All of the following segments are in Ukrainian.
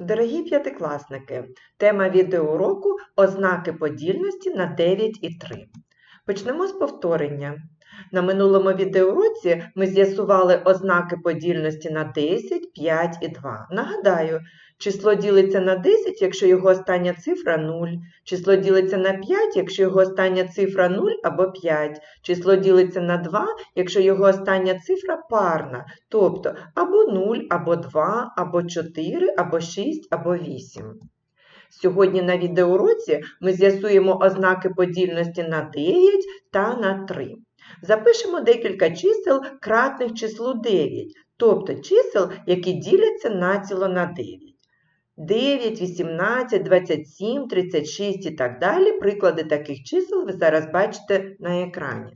Дорогі п'ятикласники, тема відеоуроку ознаки подільності на 9 і 3. Почнемо з повторення. На минулому відеоуроці ми з'ясували ознаки подільності на 10, 5 і 2. Нагадаю, число ділиться на 10, якщо його остання цифра 0, число ділиться на 5, якщо його остання цифра 0 або 5, число ділиться на 2, якщо його остання цифра парна, тобто або 0, або 2, або 4, або 6, або 8. Сьогодні на відеоуроці ми з'ясуємо ознаки подільності на 9 та на 3. Запишемо декілька чисел кратних числу 9, тобто чисел, які діляться націло на 9. 9, 18, 27, 36 і так далі. Приклади таких чисел ви зараз бачите на екрані.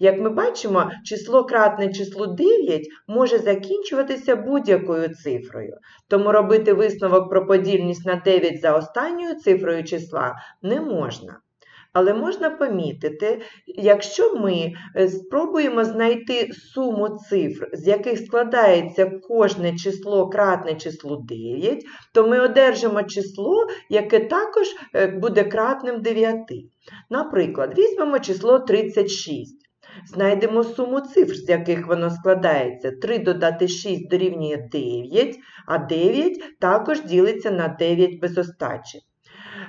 Як ми бачимо, число кратне числу 9 може закінчуватися будь-якою цифрою, тому робити висновок про подільність на 9 за останньою цифрою числа не можна. Але можна помітити, якщо ми е, спробуємо знайти суму цифр, з яких складається кожне число кратне числу 9, то ми одержимо число, яке також е, буде кратним 9. Наприклад, візьмемо число 36. Знайдемо суму цифр, з яких воно складається. 3 додати 6 дорівнює 9, а 9 також ділиться на 9 без остачі.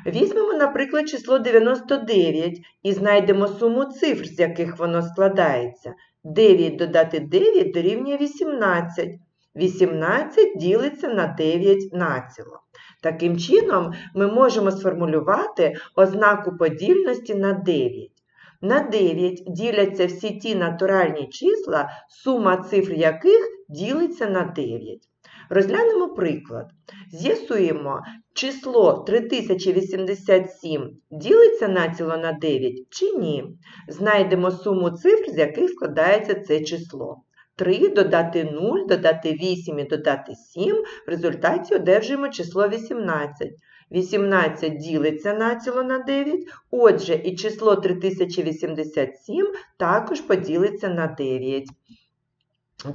Візьмемо, наприклад, число 99 і знайдемо суму цифр, з яких воно складається. 9 додати 9 дорівнює 18. 18 ділиться на 9 націло. Таким чином, ми можемо сформулювати ознаку подільності на 9. На 9 діляться всі ті натуральні числа, сума цифр яких ділиться на 9. Розглянемо приклад. З'ясуємо, число 3087 ділиться націло на 9 чи ні. Знайдемо суму цифр, з яких складається це число. 3 додати 0, додати 8 і додати 7, в результаті одержуємо число 18. 18 ділиться націло на 9, отже, і число 3087 також поділиться на 9.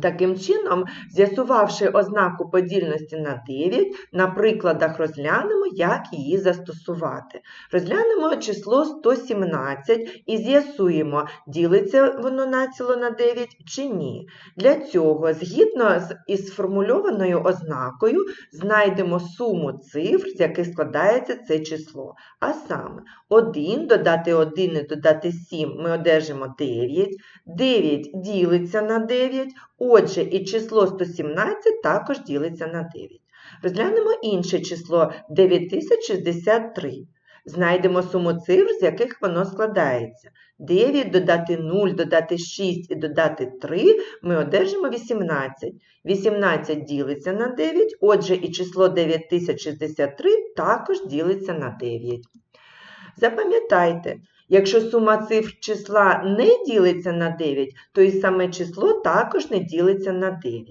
Таким чином, з'ясувавши ознаку подільності на 9, на прикладах розглянемо, як її застосувати. Розглянемо число 117 і з'ясуємо, ділиться воно націло на 9 чи ні. Для цього, згідно із сформульованою ознакою, знайдемо суму цифр, з яких складається це число. А саме 1 додати 1 і додати 7 ми одержимо 9, 9 ділиться на 9, Отже, і число 117 також ділиться на 9. Розглянемо інше число 9063. Знайдемо суму цифр, з яких воно складається. 9 додати 0, додати 6 і додати 3 ми одержимо 18. 18 ділиться на 9, отже, і число 9063 також ділиться на 9. Запам'ятайте, Якщо сума цифр числа не ділиться на 9, то і саме число також не ділиться на 9.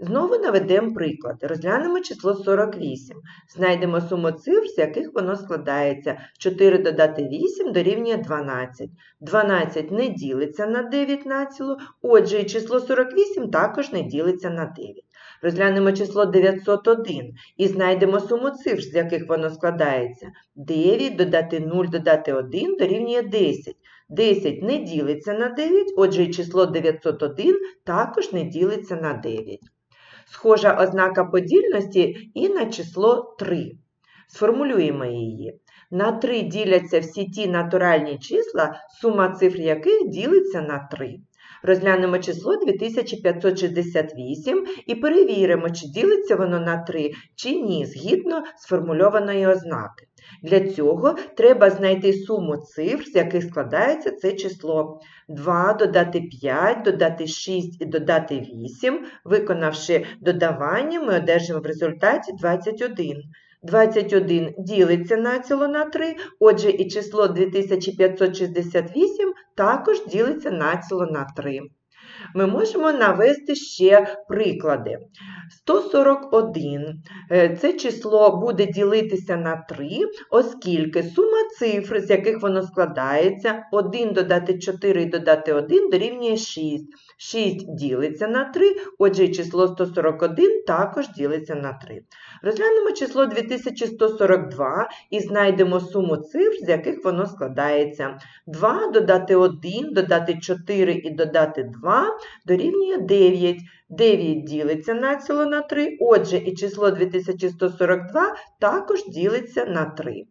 Знову наведемо приклад. Розглянемо число 48. Знайдемо суму цифр, з яких воно складається. 4 додати 8 дорівнює 12. 12 не ділиться на 9 націло, отже, і число 48 також не ділиться на 9. Розглянемо число 901 і знайдемо суму цифр, з яких воно складається. 9 додати 0 додати 1 дорівнює 10. 10 не ділиться на 9, отже, і число 901 також не ділиться на 9. Схожа ознака подільності і на число 3. Сформулюємо її. На 3 діляться всі ті натуральні числа, сума цифр яких ділиться на 3. Розглянемо число 2568 і перевіримо, чи ділиться воно на 3, чи ні, згідно сформульованої ознаки. Для цього треба знайти суму цифр, з яких складається це число. 2 додати 5, додати 6 і додати 8. Виконавши додавання, ми одержимо в результаті 21. 21 ділиться націло на 3, отже, і число 2568 також ділиться націло на 3. Ми можемо навести ще приклади. 141 е, це число буде ділитися на 3, оскільки сума цифр, з яких воно складається, 1 додати 4 і додати 1 дорівнює 6. 6 ділиться на 3, отже, число 141 також ділиться на 3. Розглянемо число 2142 і знайдемо суму цифр, з яких воно складається. 2 додати 1, додати 4 і додати 2 дорівнює 9. 9 ділиться націло на 3, отже, і число 2142 також ділиться на 3.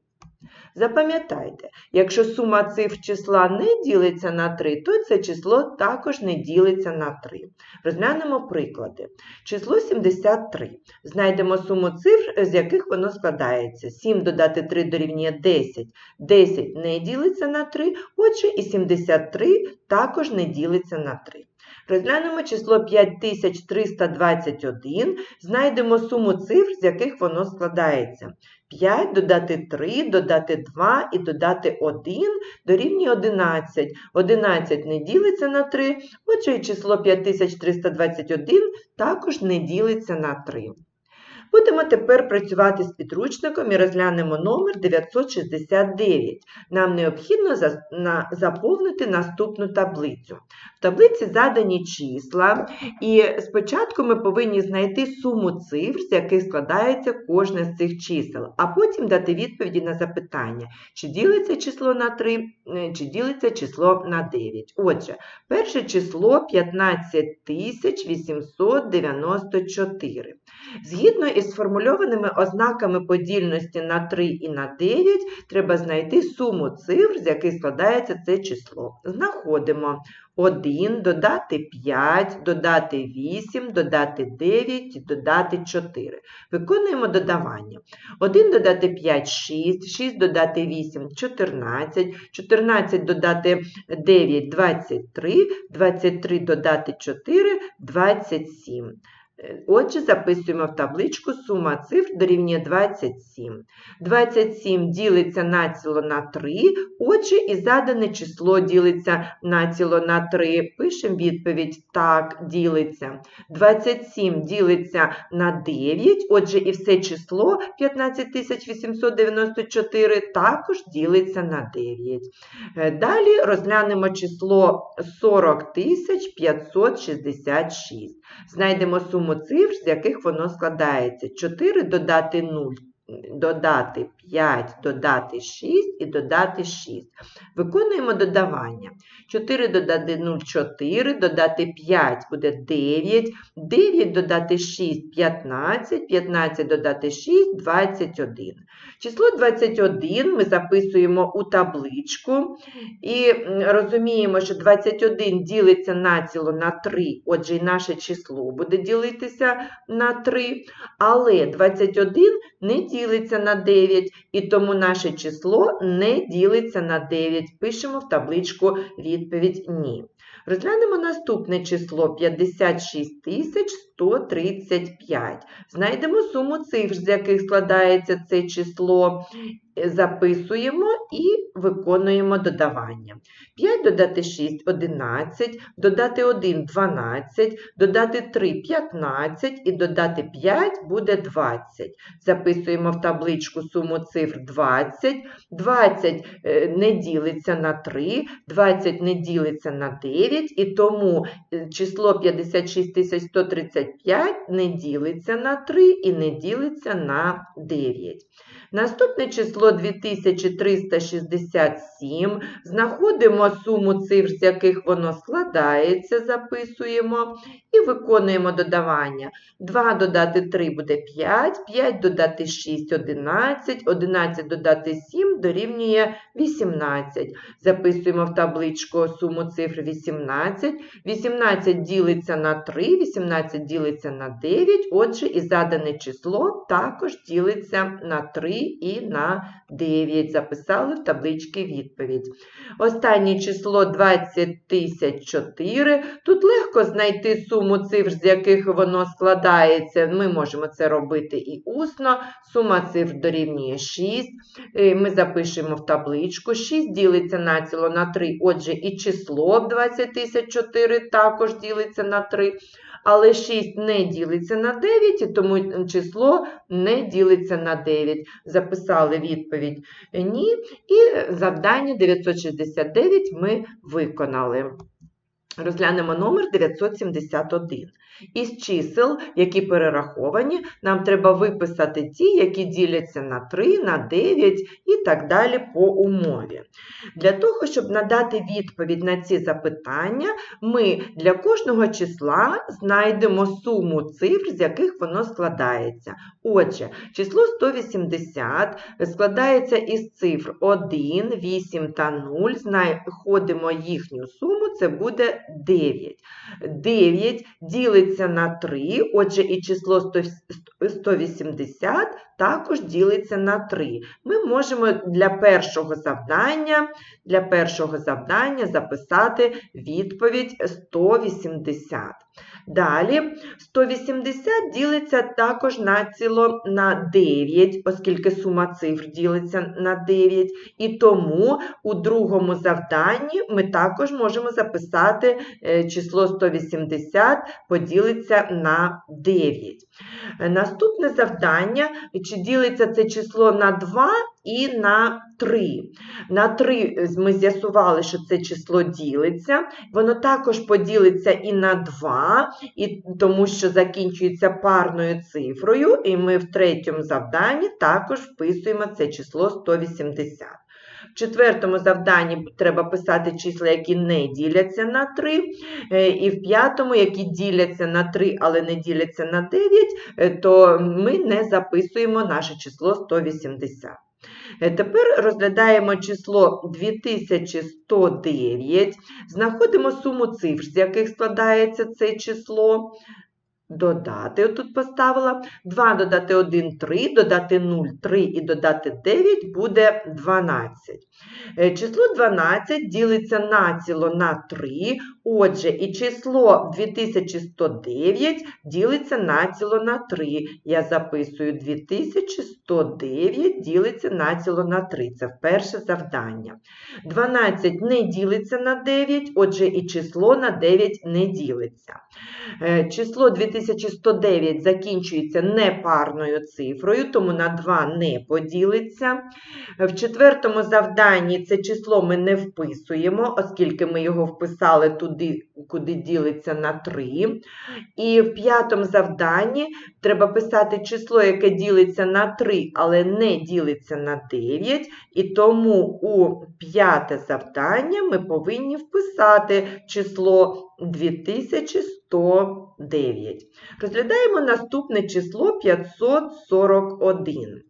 Запам'ятайте, якщо сума цифр числа не ділиться на 3, то це число також не ділиться на 3. Розглянемо приклади. Число 73. Знайдемо суму цифр, з яких воно складається. 7 додати 3 дорівнює 10. 10 не ділиться на 3, отже, і 73 також не ділиться на 3. Розглянемо число 5321, знайдемо суму цифр, з яких воно складається. 5 додати 3, додати 2 і додати 1 дорівнює 11. 11 не ділиться на 3, отже і число 5321 також не ділиться на 3. Будемо тепер працювати з підручником і розглянемо номер 969. Нам необхідно заповнити наступну таблицю. В таблиці задані числа, і спочатку ми повинні знайти суму цифр, з яких складається кожне з цих чисел, а потім дати відповіді на запитання, чи ділиться число на 3, е, чи ділиться число на 9. Отже, перше число 15894. Згідно із сформульованими ознаками подільності на 3 і на 9, треба знайти суму цифр, з яких складається це число. Знаходимо 1, додати 5, додати 8, додати 9, додати 4. Виконуємо додавання. 1 додати 5 6, 6 додати 8 14, 14 додати 9 23, 23 додати 4 27. Отже, записуємо в табличку сума цифр дорівнює 27. 27 ділиться націло на 3, отже, і задане число ділиться націло на 3. Пишемо відповідь так, ділиться. 27 ділиться на 9, отже, і все число 15894 також ділиться на 9. Е, далі розглянемо число 40566. Знайдемо суму цифр, з яких воно складається. 4 додати 0 додати 5, додати 6 і додати 6. Виконуємо додавання. 4 додати 0 4, додати 5 буде 9, 9 додати 6 15, 15 додати 6 21. Число 21 ми записуємо у табличку і розуміємо, що 21 ділиться націло на 3, отже, і наше число буде ділитися на 3, але 21 не ділиться ділиться на 9, і тому наше число не ділиться на 9. Пишемо в табличку відповідь Ні. Розглянемо наступне число 56135. Знайдемо суму цифр, з яких складається це число, записуємо і виконуємо додавання. 5 додати 6 11, додати 1 12, додати 3 15 і додати 5 буде 20. Записуємо в табличку суму цифр 20. 20 е, не ділиться на 3, 20 не ділиться на 9, і тому е, число 56135 не ділиться на 3 і не ділиться на 9. Наступне число 2367. Знаходимо суму цифр, з яких воно складається, записуємо і виконуємо додавання. 2 додати 3 буде 5, 5 додати 6 11, 11 додати 7 дорівнює 18. Записуємо в табличку суму цифр 18. 18 ділиться на 3, 18 ділиться на 9, отже, і задане число також ділиться на 3 і на 9. Записали в таблички відповідь. Останнє число 20004. Тут легко знайти суму цифр, з яких воно складається. Ми можемо це робити і усно. Сума цифр дорівнює 6. Е, Ми запишемо в табличку. 6 ділиться націло на 3, отже, і число 20004 також ділиться на 3. Але 6 не ділиться на 9, і тому число не ділиться на 9. Записали відповідь ні. І завдання 969 ми виконали. Розглянемо номер 971. Із чисел, які перераховані, нам треба виписати ті, які діляться на 3, на 9 і так далі по умові. Для того, щоб надати відповідь на ці запитання, ми для кожного числа знайдемо суму цифр, з яких воно складається. Отже, число 180 складається із цифр 1, 8 та 0. Знаходимо їхню суму, це буде 9. 9 ділиться на 3, отже, і число 180 також ділиться на 3. Ми можемо для першого завдання, для першого завдання записати відповідь 180. Далі 180 ділиться також націло на 9, оскільки сума цифр ділиться на 9. І тому у другому завданні ми також можемо записати е, число 180 поділиться на 9. Е, Наступне завдання, чи ділиться це число на 2 і на 3. На 3 ми з'ясували, що це число ділиться. Воно також поділиться і на 2, і, тому що закінчується парною цифрою, і ми в третьому завданні також вписуємо це число 180. В четвертому завданні треба писати числа, які не діляться на 3, е, і в п'ятому, які діляться на 3, але не діляться на 9, е, то ми не записуємо наше число 180. Е, Тепер розглядаємо число 2109, знаходимо суму цифр, з яких складається це число. Додати, отут поставила, 2 додати 1 – 3, додати 0 – 3 і додати 9 буде 12. Е, Число 12 ділиться націло на 3, отже, і число 2109 ділиться націло на 3. Я записую 2109 ділиться націло на 3. Це перше завдання. 12 не ділиться на 9, отже, і число на 9 не ділиться. Е, Число 2109 закінчується непарною цифрою, тому на 2 не поділиться. В четвертому завданні це число ми не вписуємо, оскільки ми його вписали туди, куди ділиться на 3. І в п'ятому завданні треба писати число, яке ділиться на 3, але не ділиться на 9. І тому у п'яте завдання ми повинні вписати число 2109. Розглядаємо наступне число 541.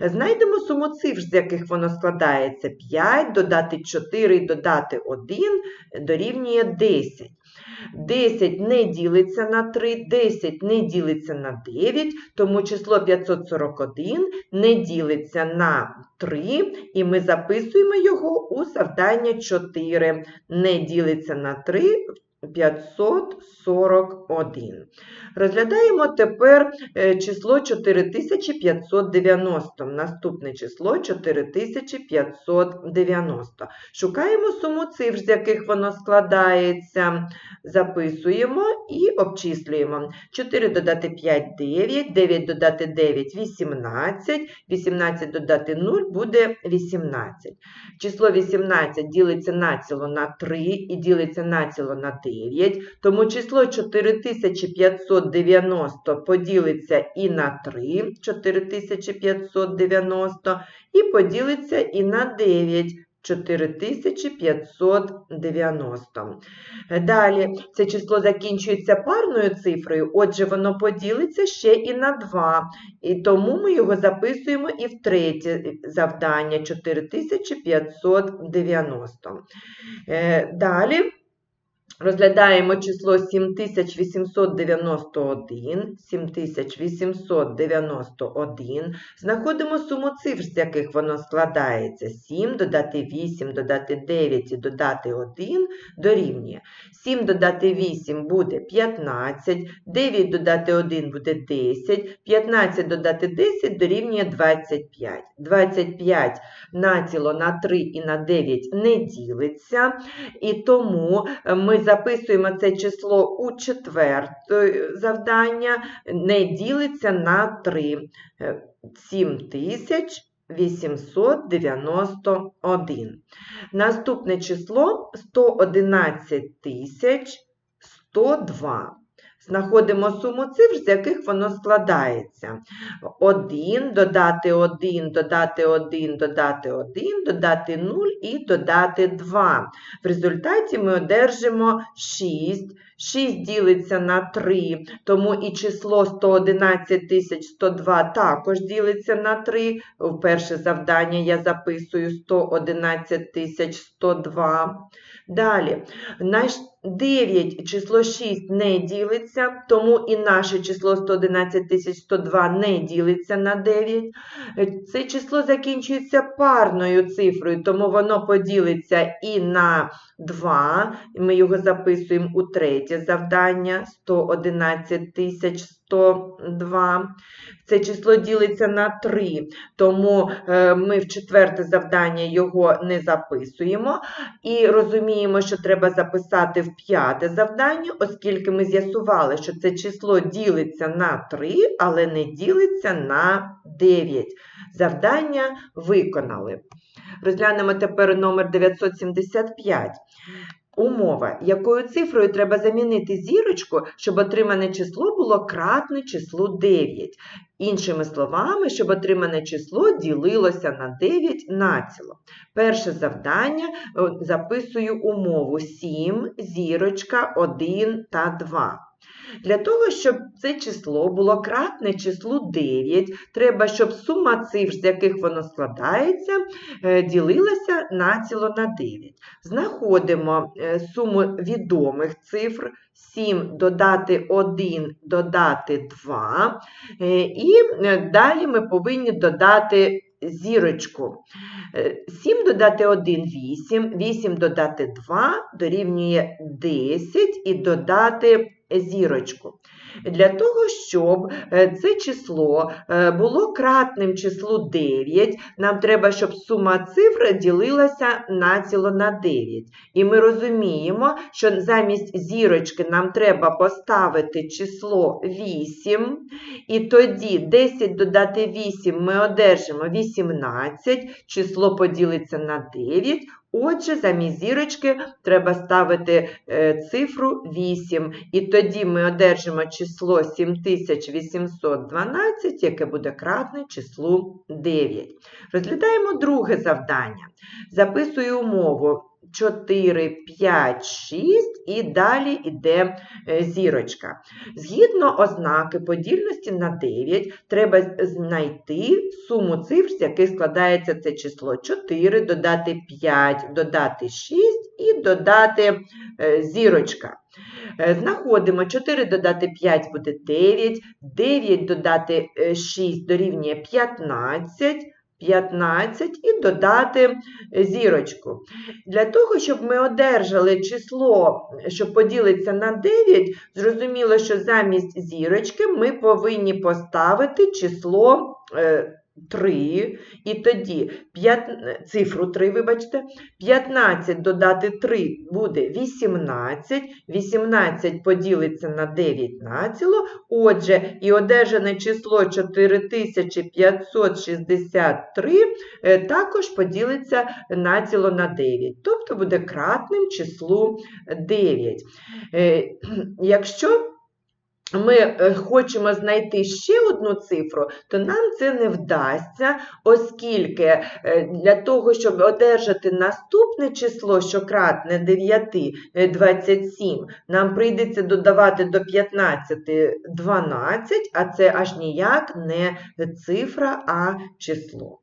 Знайдемо суму цифр, з яких воно складається. 5, додати 4 і додати 1 дорівнює 10. 10 не ділиться на 3, 10 не ділиться на 9, тому число 541 не ділиться на 3, і ми записуємо його у завдання 4. Не ділиться на 3, 541. Розглядаємо тепер е, число 4590. Наступне число 4590. Шукаємо суму цифр, з яких воно складається. Записуємо і обчислюємо. 4 додати 5 – 9, 9 додати 9 – 18, 18 додати 0 буде 18. Число 18 ділиться націло на 3 і ділиться націло на 9, тому число 4590 поділиться і на 3, 4590, і поділиться і на 9, 4590. Далі, це число закінчується парною цифрою, отже, воно поділиться ще і на 2. І тому ми його записуємо і в третє завдання 4590. Е, Далі Розглядаємо число 7891, 7891. Знаходимо суму цифр, з яких воно складається. 7 додати 8, додати 9 і додати 1 дорівнює. 7 додати 8 буде 15, 9 додати 1 буде 10, 15 додати 10 дорівнює 25. 25 націло на 3 і на 9 не ділиться, і тому ми записуємо це число у четверте завдання, не ділиться на 3. 7891. Наступне число 111 102. Знаходимо суму цифр, з яких воно складається. 1, додати 1, додати 1, додати 1, додати 0 і додати 2. В результаті ми одержимо 6. 6 ділиться на 3, тому і число 111 102 також ділиться на 3. В перше завдання я записую 111 102. Далі, наш 9 число 6 не ділиться, тому і наше число 111 102 не ділиться на 9. Це число закінчується парною цифрою, тому воно поділиться і на 2. Ми його записуємо у третє завдання 111 102. Це число ділиться на 3, тому е, ми в четверте завдання його не записуємо. І розуміємо, що треба записати в п'яте завдання, оскільки ми з'ясували, що це число ділиться на 3, але не ділиться на 9. Завдання виконали. Розглянемо тепер номер 975. Умова, якою цифрою треба замінити зірочку, щоб отримане число було кратне числу 9. Іншими словами, щоб отримане число ділилося на 9 націло. Перше завдання записую умову 7, зірочка, 1 та 2. Для того, щоб це число було кратне числу 9, треба, щоб сума цифр, з яких воно складається, е, ділилася націло на 9. Знаходимо е, суму відомих цифр 7 додати 1, додати 2. Е, і далі ми повинні додати зірочку. 7 додати 1 8, 8 додати 2 дорівнює 10 і додати зірочку. Для того, щоб е, це число е, було кратним числу 9, нам треба, щоб сума цифр ділилася націло на 9. І ми розуміємо, що замість зірочки нам треба поставити число 8, і тоді 10 додати 8 ми одержимо 18, число поділиться на 9. Отже, замість зірочки треба ставити е, цифру 8, і тоді ми одержимо число 7812, яке буде кратне числу 9. Розглядаємо друге завдання. Записую умову. 4, 5, 6 і далі йде е, зірочка. Згідно ознаки подільності на 9, треба знайти суму цифр, з яких складається це число 4, додати 5, додати 6 і додати е, зірочка. Е, знаходимо 4 додати 5 буде 9, 9 додати 6 дорівнює 15. 15 і додати зірочку. Для того, щоб ми одержали число, що поділиться на 9, зрозуміло, що замість зірочки ми повинні поставити число е, 3, і тоді 5, цифру 3, вибачте, 15 додати 3 буде 18, 18 поділиться на 9 націло, отже, і одержане число 4563 е, також поділиться націло на 9, тобто буде кратним числу 9. Е, якщо ми е, хочемо знайти ще одну цифру, то нам це не вдасться, оскільки е, для того, щоб одержати наступне число, що кратне 9, 27, е, нам прийдеться додавати до 15 12, а це аж ніяк не цифра, а число.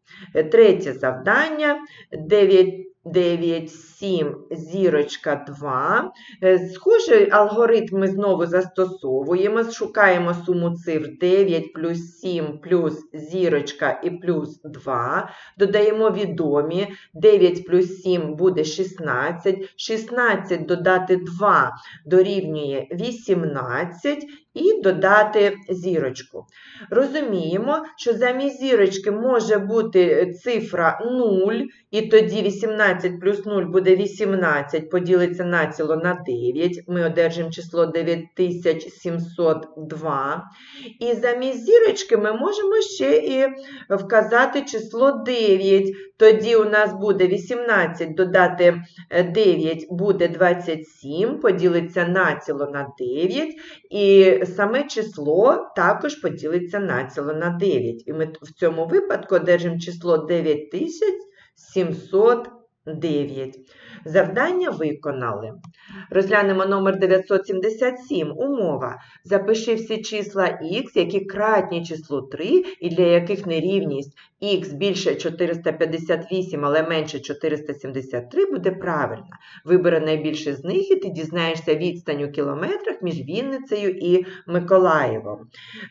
Третє завдання 9. 9, 7, зірочка 2. Е, Схожий алгоритм ми знову застосовуємо. Шукаємо суму цифр 9 плюс 7 плюс зірочка і плюс 2. Додаємо відомі. 9 плюс 7 буде 16. 16 додати 2 дорівнює 18 і додати зірочку. Розуміємо, що замість зірочки може бути е, цифра 0, і тоді 18 плюс 0 буде 18, поділиться націло на 9. Ми одержимо число 9702. І замість зірочки ми можемо ще і вказати число 9. Тоді у нас буде 18 додати е, 9 буде 27, поділиться націло на 9. І саме число також поділиться націло на 9. І ми в цьому випадку одержимо число 9709. Завдання виконали. Розглянемо номер 977. Умова. Запиши всі числа х, які кратні числу 3 і для яких нерівність х більше 458, але менше 473 буде правильна. Вибери найбільше з них і ти дізнаєшся відстань у кілометрах між Вінницею і Миколаєвом.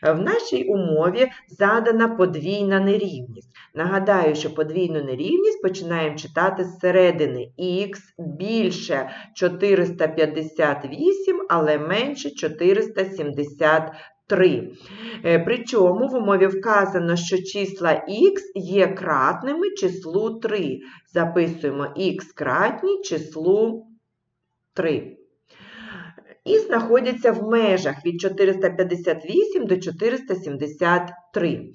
В нашій умові задана подвійна нерівність. Нагадаю, що подвійну нерівність починаємо читати зсередини. х більше 458, але менше 473. Е, Причому в умові вказано, що числа х є кратними числу 3. Записуємо х кратні числу 3. І знаходяться в межах від 458 до 473.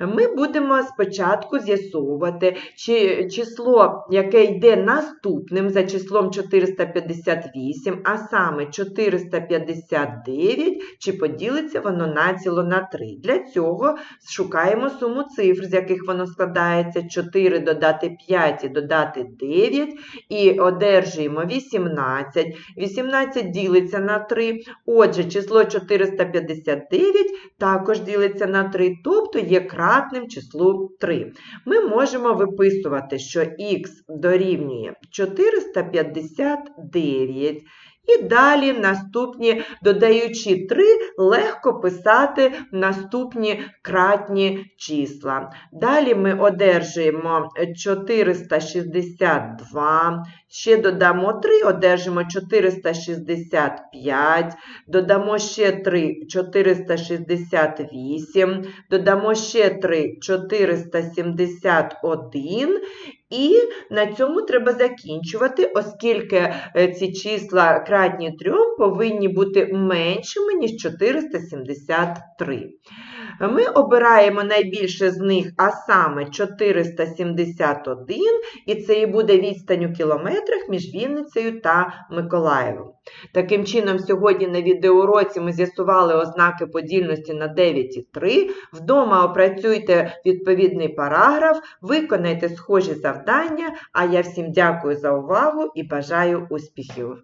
Ми будемо спочатку з'ясовувати, чи число, яке йде наступним за числом 458, а саме 459, чи поділиться воно націло на 3. Для цього шукаємо суму цифр, з яких воно складається 4 додати 5 і додати 9, і одержуємо 18. 18 ділиться на 3. Отже, число 459 також ділиться на 3, тобто є кратним числу 3. Ми можемо виписувати, що х дорівнює 459. І далі наступні, додаючи 3, легко писати наступні кратні числа. Далі ми одержуємо 462, ще додамо 3, одержимо 465, додамо ще 3, 468, додамо ще 3, 471. І на цьому треба закінчувати, оскільки е, ці числа кратні 3 повинні бути меншими, ніж 473. Ми обираємо найбільше з них, а саме 471, і це і буде відстань у кілометрах між Вінницею та Миколаєвом. Таким чином, сьогодні на відеоуроці ми з'ясували ознаки подільності на 9 і 3. Вдома опрацюйте відповідний параграф, виконайте схожі завдання, а я всім дякую за увагу і бажаю успіхів!